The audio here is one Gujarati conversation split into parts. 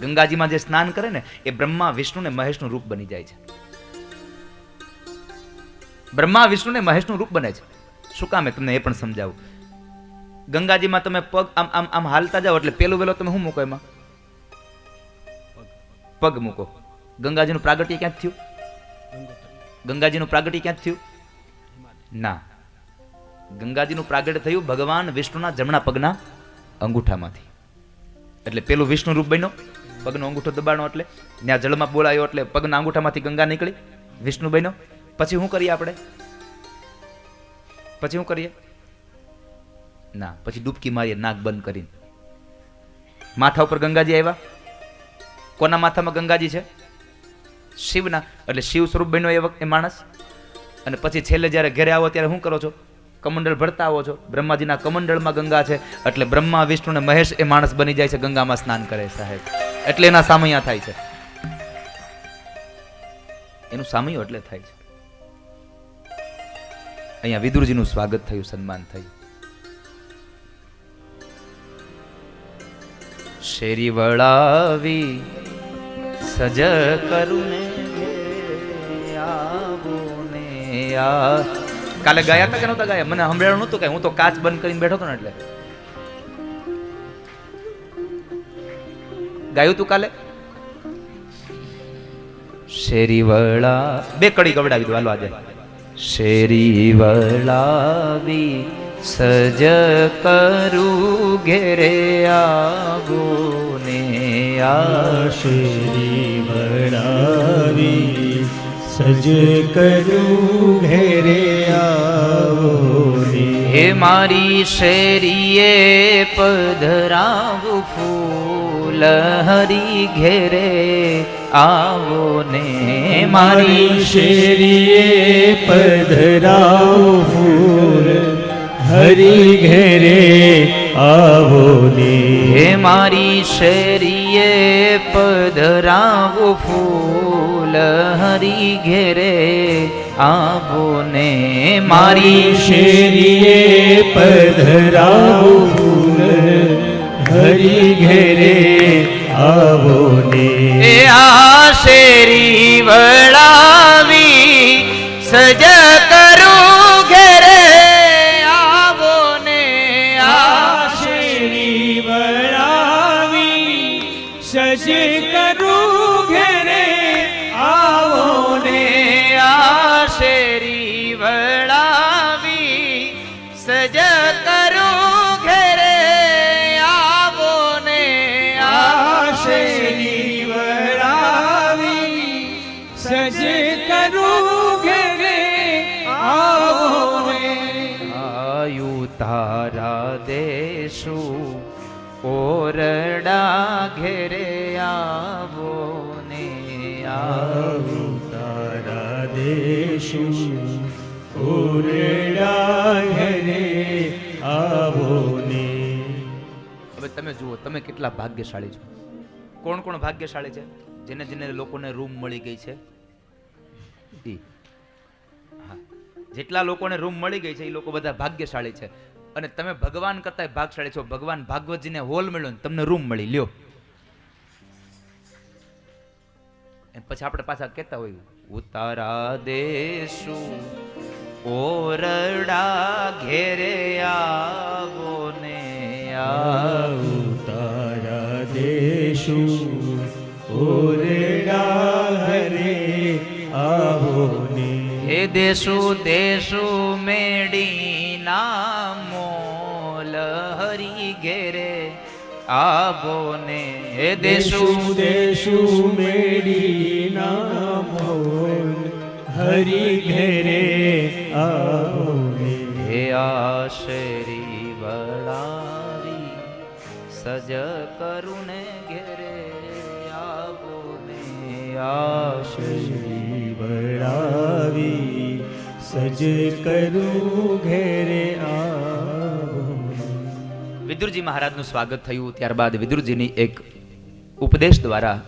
ગંગાજીમાં જે સ્નાન કરે ને, એ બ્રહ્મા, વિષ્ણુ ને મહેશનું રૂપ બની જાય છે. બ્રહ્મા, વિષ્ણુ ને મહેશનું રૂપ બને છે. શું કામે તમને એ પણ સમજાવું. ગંગાજીમાં તમે પગ આમ આમ આમ હાલતા જાઓ એટલે પેલું વેલો તમે શું મૂકો એમાં? પગ મૂકો. ગંગાજીનું પ્રાગટ્ય ક્યાંક થયું? ગંગાજીનું પ્રાગટ્ય ક્યાંક થયું? ના. ગંગાજીનું પ્રાગટ્ય થયું ભગવાન વિષ્ણુના જમણા પગના અંગૂઠામાંથી. એટલે પેલું વિષ્ણુ રૂપ બન્યો? પગનો અંગૂઠો દબાણો એટલે ત્યાં જળમાં બોલાયો એટલે પગના અંગૂઠામાંથી ગંગા નીકળી. વિષ્ણુ બન્યો પછી શું કરીએ આપણે? પછી શું કરીએ? ના, પછી ડૂબકી મારીએ, નાક બંધ કરીને. માથા ઉપર ગંગાજી આવ્યા. કોના માથામાં ગંગાજી છે? શિવના. એટલે શિવ સ્વરૂપ બન્યો એ વખતે માણસ. અને પછી છેલ્લે જ્યારે ઘરે આવો ત્યારે શું કરો છો? કમંડળ ભરતા આવો છો? બ્રહ્માજીના કમંડળમાં ગંગા છે. એટલે બ્રહ્મા, વિષ્ણુ અને મહેશ એ માણસ બની જાય છે, ગંગામાં સ્નાન કરે સાહેબ. એટલે એના સામૈયા થાય છે. એનું સામૈયો એટલે થાય છે. અહીંયા વિદુરજીનું સ્વાગત થયું, સન્માન થયું. શેરી વળાવી, સજ કરુને કાલે ગયા હતા કે નહોતા ગયા? મને સંભળાયું નહોતું કે હું તો કાચ બંધ કરીને બેઠો હતો ને એટલે. ગાયું તું કાલે શેરી વળા બે કડી ગવડાવી દો, હાલો આજે શેરી વળાવી સજ કરું ઘેરે આવો ને આ શેરી વળાવી સજ કરું ઘેરે આવો. હે મારી શેરીએ પધરાવું ફૂલ હરી ઘેરે આવો ને મારી શેરીએ પધરાવો ફૂલ હરી ઘેરે આવો ને. હે મારી શેરીએ પધરાવ ફૂલ હરી ઘેરે આવો ને મારી શેરીએ પધરાવો હરી દેશુ ઓરડા ઘેરે આવો ને આવો તારા દેશું ઓરડા ઘેરે આવો ને હવે તમે જુઓ તમે કેટલા ભાગ્યશાળી છો? કોણ કોણ ભાગ્યશાળી છે? જેને જેને લોકોને રૂમ મળી ગઈ છે? જેટલા લોકોને રૂમ મળી ગઈ છે એ લોકો બધા ભાગ્યશાળી છે. અને તમે ભગવાન કરતા ભાગશાળી છો. ભગવાન ભાગવતજીને હોલ મળ્યો ને તમને રૂમ મળી. લ્યો. પછી આપણે પાછા કહેતા હોય ઉતારા દેશુ ઓરડા ઘેરે આવો ને ઉતારા તારા દેશુ ઓરડા ઘરે આવો ને હે દેશુ દેશુ મેડી હરી ઘેરે આવો ને હે દેશુ દેશુ મેડી નામો હરી ઘેરે આવો ને હે આશરી વળાવી સજ કરુને ઘેરે આવો ને આશરી શ્રી વડાવી સજ કરું ઘેરે આવો વિદુરજી મહારાજનું સ્વાગત થયું. ત્યારબાદ વિદુરજીની એક ઉપદેશ દ્વારા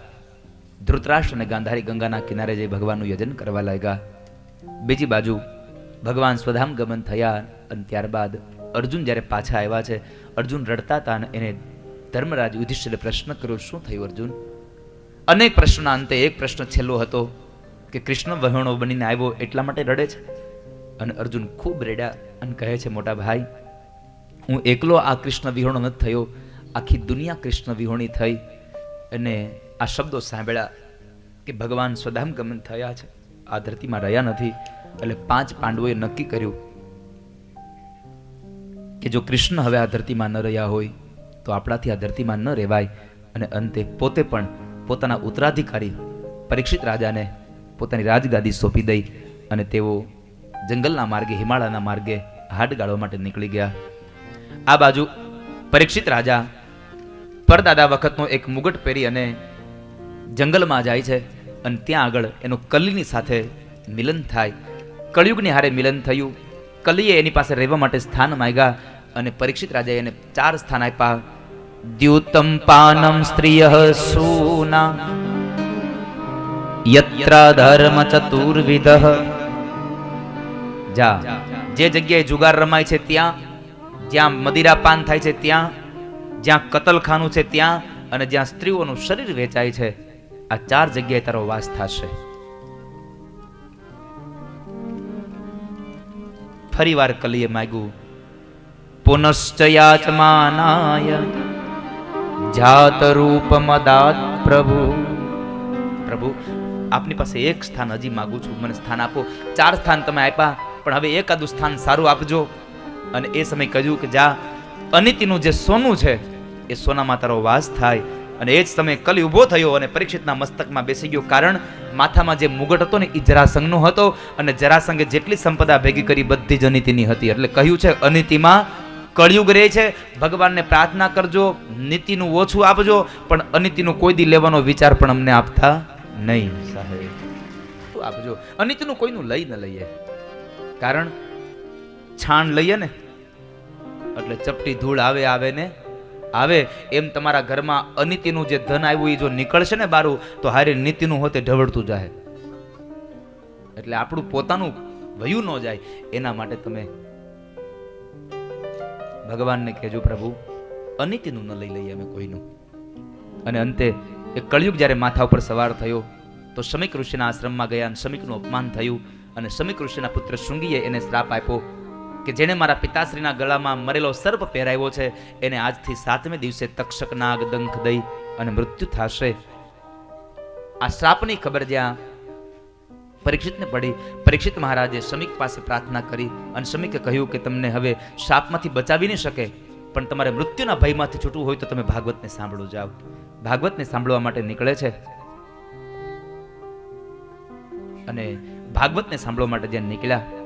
ધૃતરાષ્ટ્ર અને ગાંધારી ગંગાના કિનારે જઈ ભગવાનનું યજન કરવા લાગ્યા. બીજી બાજુ ભગવાન સ્વધામ ગમન થયા અને ત્યારબાદ અર્જુન જ્યારે પાછા આવ્યા છે, અર્જુન રડતા હતા અને એને ધર્મરાજ યુધિષ્ઠિરે પ્રશ્ન કર્યો, શું થયું અર્જુન? અનેક પ્રશ્નના અંતે એક પ્રશ્ન છેલ્લો હતો કે કૃષ્ણ વહેણો બનીને આવ્યો એટલા માટે રડે છે? અને અર્જુન ખૂબ રેડ્યા અને કહે છે, મોટા ભાઈ હું એકલો આ કૃષ્ણ વિહોણો નથી થયો, આખી દુનિયા કૃષ્ણ વિહોણી થઈ. અને આ શબ્દો સાંભળ્યા કે ભગવાન સ્વધામ ગમન થયા છે. આ ધરતીમાં રહ્યા નથી. એટલે પાંચ પાંડવોએ નક્કી કર્યું કે જો કૃષ્ણ હવે આ ધરતીમાં ન રહ્યા હોય, તો આપણાથી આ ધરતીમાં ન રહેવાય. અને અંતે પોતે પણ પોતાના ઉત્તરાધિકારી પરીક્ષિત રાજાને પોતાની રાજગાદી સોંપી દઈ અને તેઓ જંગલના માર્ગે, હિમાલયના માર્ગે હાડ ગાળવા માટે નીકળી ગયા. આ બાજુ પરીક્ષિત રાજા પરદાદા વખતનો એક મુગટ પહેરી અને જંગલમાં જાય છે અને ત્યાં આગળ એનું કલીની સાથે મિલન થાય. કળિયુગની હારે મિલન થયું. કલીએ એની પાસે રહેવા માટે સ્થાન માંગ્યા અને પરીક્ષિત રાજાએ એને ચાર સ્થાન આપ્યા. દ્યુતમ પાનમ સ્ત્રીય સૂના યત્ર ધર્મ ચતુર્વિધ. જા, જે જગ્યાએ જુગાર રમાય છે ત્યાં જ્યાં મદિરાપાન થાય છે ત્યાં, જ્યાં કતલખાનું છે ત્યાં અને જ્યાં સ્ત્રીઓનું શરીર વેચાય છે, આ ચાર જગ્યાએ તારો વાસ થશે. ફરીવાર કલીએ માગ્યું પુનશ્ચયાચમાનાય જાત રૂપ મદાત પ્રભુ. પ્રભુ, આપની પાસે એક સ્થાન હજી માગું છું. મને સ્થાન આપો. ચાર સ્થાન તમે આપ્યા, પણ હવે એકાદું સ્થાન સારું આપજો. અને એ સમયે કહ્યું કે જા, અનિતિનું જે સોનું છે, એ સોનામાં તારો વાસ થાય. અને એ જ સમયે કલી ઊભો થયો અને પરીક્ષિતના મસ્તકમાં બેસી ગયો. કારણ માથામાં જે મુગટ હતો ને એ જરાસંઘનો હતો અને જરાસંઘે જેટલી સંપદા ભેગી કરી, બધી જ અનિતિની હતી. એટલે કહ્યું છે, અનિતિમાં કળિયુગ રહે છે. ભગવાનને પ્રાર્થના કરજો, નીતિનું ઓછું આપજો, પણ અનિતિનું કોઈ દી લેવાનો વિચાર પણ અમને આપતા નહીં, સાહેબ. આપજો? અનિતિનું કોઈનું લઈ ન લઈએ. કારણ છાણ લઈએ ને, એટલે ચપટી ધૂળ આવે આવે ને? આવે. એમ તમારા ઘરમાં અનિતિનું જે ધન આવ્યું, એ જો નીકળશે ને બારું, તો હારે નીતિનું હોતે ઢવળતું જાય એટલે આપણું પોતાનું વયું ન જાય, એના માટે તમે ભગવાનને કહેજો પ્રભુ, અનિતિનું ન લઈ લઈએ અમે કોઈનું. અને અંતે એ કળિયુગ જ્યારે માથા ઉપર સવાર થયો, તો શમિક ઋષિના આશ્રમમાં ગયા અને શમિકનું અપમાન થયું અને શમિક ઋષિના પુત્ર શૃંગીએ એને શ્રાપ આપ્યો. કે જેણે મારા પિતાશ્રીના ગળામાં મરેલો સર્પ પહેરાવ્યો છે, એને આજથી સાતમે દિવસે તક્ષક નાગ દંખ દઈ અને મૃત્યુ થશે. આ શ્રાપની ખબર જ્યાં પરીક્ષિતને પડી, પરીક્ષિત મહારાજે શમિક પાસે પ્રાર્થના કરી અને શમિકે કહ્યું કે તમને હવે શાપમાંથી બચાવી નહીં શકે, પણ તમારે મૃત્યુના ભયમાંથી છૂટવું હોય તો તમે ભાગવતને સાંભળો જાઓ. ભાગવતને સાંભળવા માટે નીકળે છે. અને ભાગવતને સાંભળવા માટે જ્યાં નીકળ્યા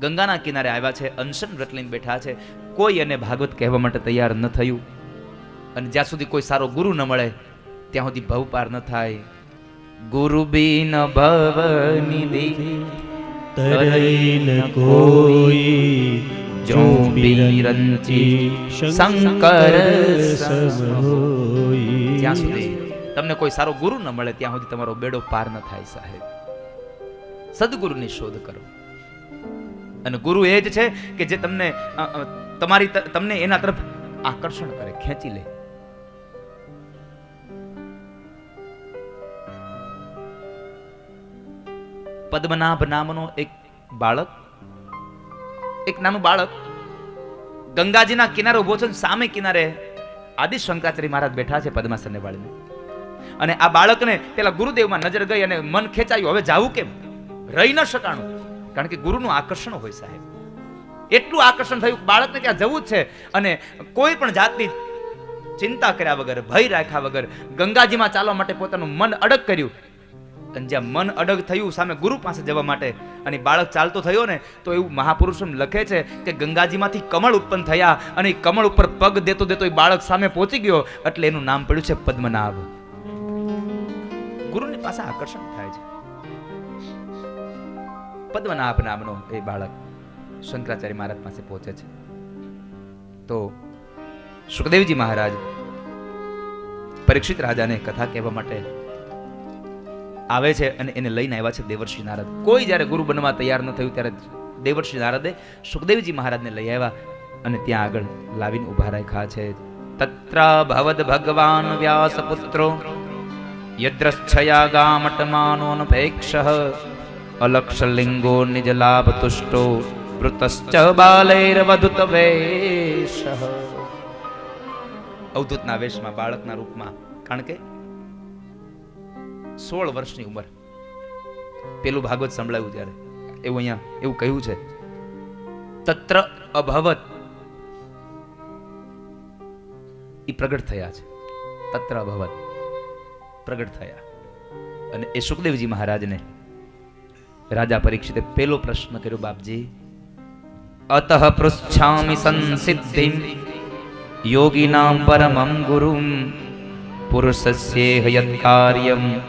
ગંગાના કિનારે આવ્યા છે અનશન વ્રત લઈને બેઠા છે. કોઈ એને ભાગવત કહેવા માટે તૈયાર ન થયું. અને જ્યાં સુધી કોઈ સારો ગુરુ ન મળે ત્યાં સુધી ભવ પાર ન થાય. ગુરુ બિન ભવ નિધિ તરૈન કોઈ જો બિરંચી શંકર સમ હોય. ત્યાં સુધી તમને કોઈ સારો ગુરુ ન મળે ત્યાં સુધી તમારો બેડો પાર ન થાય સાહેબ. સદગુરુની શોધ કરો. અને ગુરુ એ જ છે કે જે તમને તમારી તમને એના તરફ આકર્ષણ કરે, ખેંચી લે. પદ્મનાભ નામનો એક બાળક, એક નાનું બાળક, ગંગાજીના કિનારે ઊભો છે સામે કિનારે આદિ શંકરાચાર્ય મહારાજ બેઠા છે પદ્માસનને વાળીને. અને આ બાળકને પેલા ગુરુદેવમાં નજર ગઈ અને મન ખેંચાયું, હવે જાવું કેમ? રહી ન શકાણું. કારણ કે ગુરુનું આકર્ષણ હોય સાહેબ. એટલું આકર્ષણ થયું, બાળકને ત્યાં જવું જ છે. અને કોઈ પણ જાતની ચિંતા કર્યા વગર, ભય રાખ્યા વગર, ગંગાજીમાં ચાલવા માટે પોતાનું મન અડગ કર્યું. અને જ્યાં મન અડગ થયું, સામે ગુરુ પાસે જવા માટે અને બાળક ચાલતો થયો ને, તો એવું મહાપુરુષ લખે છે કે ગંગાજીમાંથી કમળ ઉત્પન્ન થયા અને કમળ ઉપર પગ દેતો દેતો એ બાળક સામે પહોંચી ગયો, એટલે એનું નામ પડ્યું છે પદ્મનાભ. ગુરુની પાસે આકર્ષણ થાય છે. પદ્મનાભ નામનો એ બાળક શંકરાચાર્ય મહારાજ પાસે પહોંચે છે. તો સુખદેવજી મહારાજ પરીક્ષિત રાજાને કથા કહેવા માટે આવે છે અને એને લઈને આવ્યા છે દેવર્ષિ નારદ. કોઈ જ્યારે ગુરુ બનવા તૈયાર ન થયું ત્યારે દેવર્ષિ નારદે સુખદેવજી મહારાજને લઈ આવ્યા અને ત્યાં આગળ લાવીને ઊભા રાખ્યા છે. તત્ર ભવદ ભગવાન વ્યાસપુત્રો યદ્રચ્છયા ગામટમાનોનપેક્ષ અલક્ષલિંગો નિજલાભ તુષ્ટો વૃતશ્ચ બાલૈર્વધુત વેશ અવધૂતના વેશમાં, બાળકના રૂપમાં, કારણ કે સોળ વર્ષની ઉંમર. પેલું ભાગવત સંભળાયું ત્યારે. એવું અહીંયા, એવું કહ્યું છે. તત્ર અભવત. એ પ્રગટ થયા છે. તત્ર અભવત. પ્રગટ થયા. અને એ સુખદેવજી મહારાજને રાજા પરીક્ષિતે પેલો પ્રશ્ન કર્યો, બાપજી, અતઃ પૃચ્છામિ સંસિદ્ધિમ યોગીનામ પરમમ ગુરુમ પુરુષસ્ય હયત કાર્યમ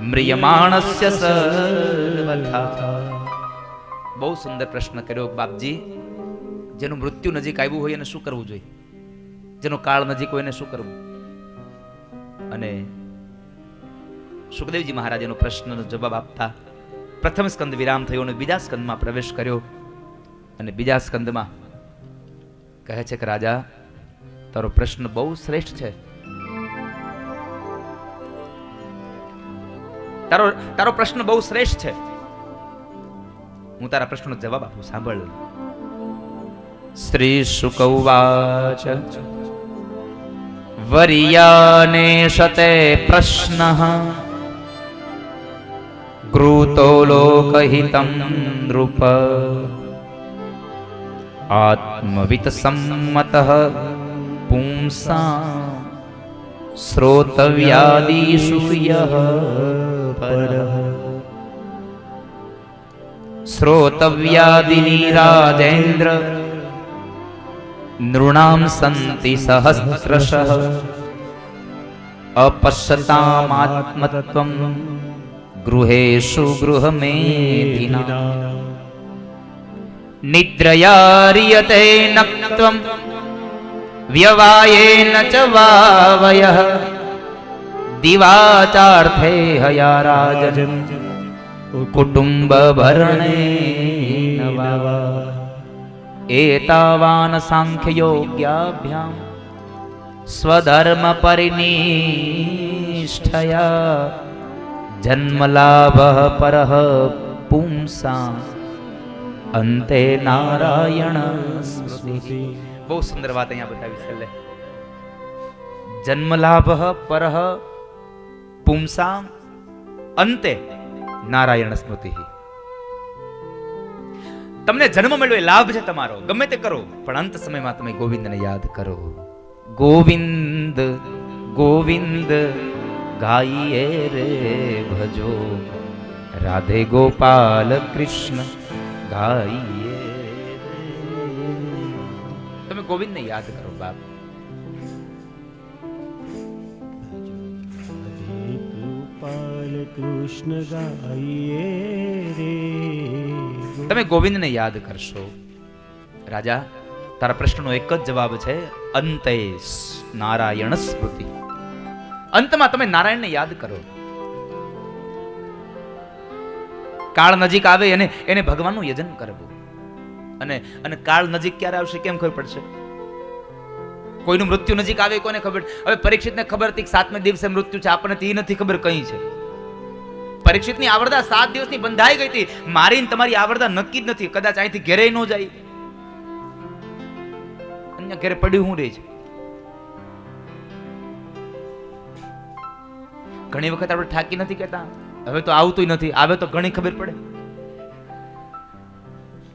મ્રિયમાણસ્ય સર્વથા. બહુ સુંદર પ્રશ્ન કર્યો, બાપજી, જેનું મૃત્યુ નજીક આવ્યું હોય એને શું કરવું જોઈએ? જેનો કાળ નજીક હોય એને શું કરવું? અને સુખદેવજી મહારાજ એનો પ્રશ્નનો જવાબ આપતા પ્રથમ સ્કંદ વિરામ થયો અને બીજા સ્કંદમાં પ્રવેશ કર્યો. અને બીજા સ્કંદમાં કહે છે કે, રાજા, તારો પ્રશ્ન બહુ શ્રેષ્ઠ છે. તારો તારો પ્રશ્ન બહુ શ્રેષ્ઠ છે. હું તારા પ્રશ્નનો જવાબ આપું, સાંભળ. શ્રી સુકૌવાચ, વરિયાને શતે પ્રશ્ન क्रूतो लोकहितं नृप। आत्मवितसम्मतः पुंसा श्रोतव्यादिषु यः परः। श्रोतव्यादिनीराजेन्द्र नृणां सन्ति सहस्रशः। अपश्यतामात्मतत्त्वम् ગૃહેષુ ગૃહમેધિના નિદ્રયારિયતે નક્ત્વમ વ્યવાયેન ચ વાવયઃ દિવાચાર્થે હયા રાજન કુટુંબ ભરણે એતાવાન સાંખ્ય યોગ્યાભ્યામ સ્વધર્મ પરિનિષ્ઠયા જન્મલાભ પરહ પુંસા અંતે નારાયણ સ્મૃતિ બહુ સુંદર વાત અહીંયા બતાવી છેલ્લે જન્મલાભ પરઃ પુંસા અંતે નારાયણ સ્મૃતિ તમને જન્મ મળ્યો એ લાભ છે તમારો ગમે તે કરો પણ અંત સમયમાં તમે ગોવિંદને યાદ કરો ગોવિંદ ગોવિંદ ગાઈએ રે ભજો. રાધે ગોપાલ કૃષ્ણ, ગાઈએ. તમે ગોવિંદને યાદ કરો બાપ. કૃષ્ણ ગાઈએ રે તમે ગોવિંદને યાદ કરશો. રાજા, તારા પ્રશ્નનો એક જ જવાબ છે, અંતે નારાયણ સ્મૃતિ. અંતમાં તમે નારાયણને યાદ કરો. કાળ નજીક આવે અને એને ભગવાનનું યજન કરવું. અને અને કાળ નજીક ક્યારે આવશે કેમ ખબર પડશે? કોઈનું મૃત્યુ નજીક આવે કોને ખબર? હવે પરીક્ષિતને ખબર હતી સાતમે દિવસે મૃત્યુ છે, આપણને એ નથી ખબર કઈ છે. પરીક્ષિતની આવરદા સાત દિવસની બંધાઈ ગઈ હતી. મારીને તમારી આવરદા નક્કી જ નથી. કદાચ અહીંથી ઘેરે ન જાય. અન્ય ઘેરે પડ્યું હું રહે છે. ઘણી વખત આપણે ઠાકી નથી કહેતા. હવે તો આવતું નથી. આવે તો ઘણી ખબર પડે.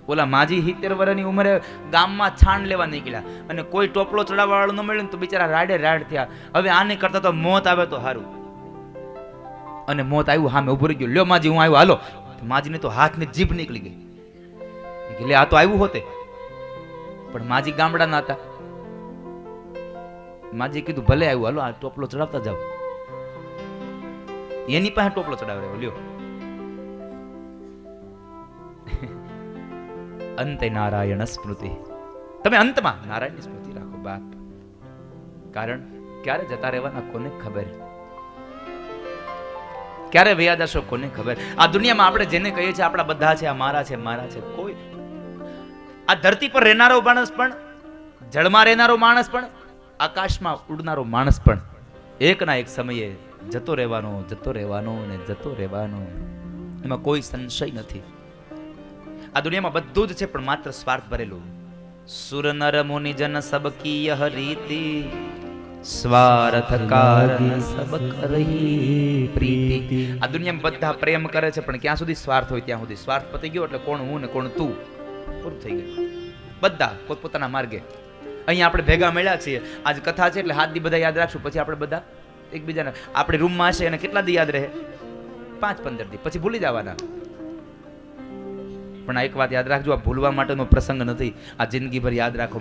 ઓલા માજી સિત્તેર વર્ષની ઉંમરે ગામમાં છાણ લેવા નીકળ્યા અને કોઈ ટોપલો ચડાવવા વાળું ન મળ્યું તો બિચારા રાડે રાડ થયા. હવે આને કરતા તો મોત આવે તો સારું અને મોત આવ્યું હામે ઉભું રહી ગયું. લ્યો માજી, હું આવ્યો. હાલો. માજીને તો હાથની જીભ નીકળી ગઈ. એટલે આ તો આવ્યું હોતે. પણ માજી ગામડાના હતા. માજી કીધું, ભલે આવ્યું. હાલો, આ ટોપલો ચડાવતા જાવ એની પાસે ટોપલો ચડાવડે લ્યો. અંતે નારાયણ સ્મૃતિ. તમે અંતમાં નારાયણની સ્મૃતિ રાખો, બાપ. કારણ ક્યારે જતા રહેવાના કોને ખબર? ક્યારે વયા જશો કોને ખબર? આ દુનિયામાં આપણે જેને કહીએ છીએ, આપણા બધા છે, આ મારા છે મારા છે, કોઈ. આ ધરતી પર રહેનારો માણસ પણ, જળમાં રહેનારો માણસ પણ, આકાશમાં ઉડનારો માણસ પણ એકના એક સમયે જતો રહેવાનો જતો રહેવાનો ને જતો રહેવાનો. એમાં કોઈ સંશય નથી. આ દુનિયામાં બધું જ છે, પણ માત્ર સ્વાર્થ ભરેલું. સુર નર મુનિ જન સબ યહ રીતિ સ્વાર્થ કારણ સબ કરહી પ્રીતિ. આ દુનિયામાં બધા પ્રેમ કરે છે, પણ ક્યાં સુધી સ્વાર્થ હોય ત્યાં સુધી? સ્વાર્થ પતી ગયો એટલે કોણ હું ને કોણ તું? પૂરું થઈ ગયું. બધા પોતપોતાના માર્ગે. અહીંયા આપણે ભેગા મળ્યા છીએ. આજ કથા છે એટલે હાથ દી બધા યાદ રાખશું. પછી આપણે બધા એકબીજાને. આપણે રૂમમાં હશે અને કેટલા દી યાદ રહે? પાંચ પંદર દી. પછી ભૂલી જવાના. પણ એક વાત યાદ રાખજો, આ ભૂલવા માટેનો પ્રસંગ નથી. આ જિંદગીભર યાદ રાખો.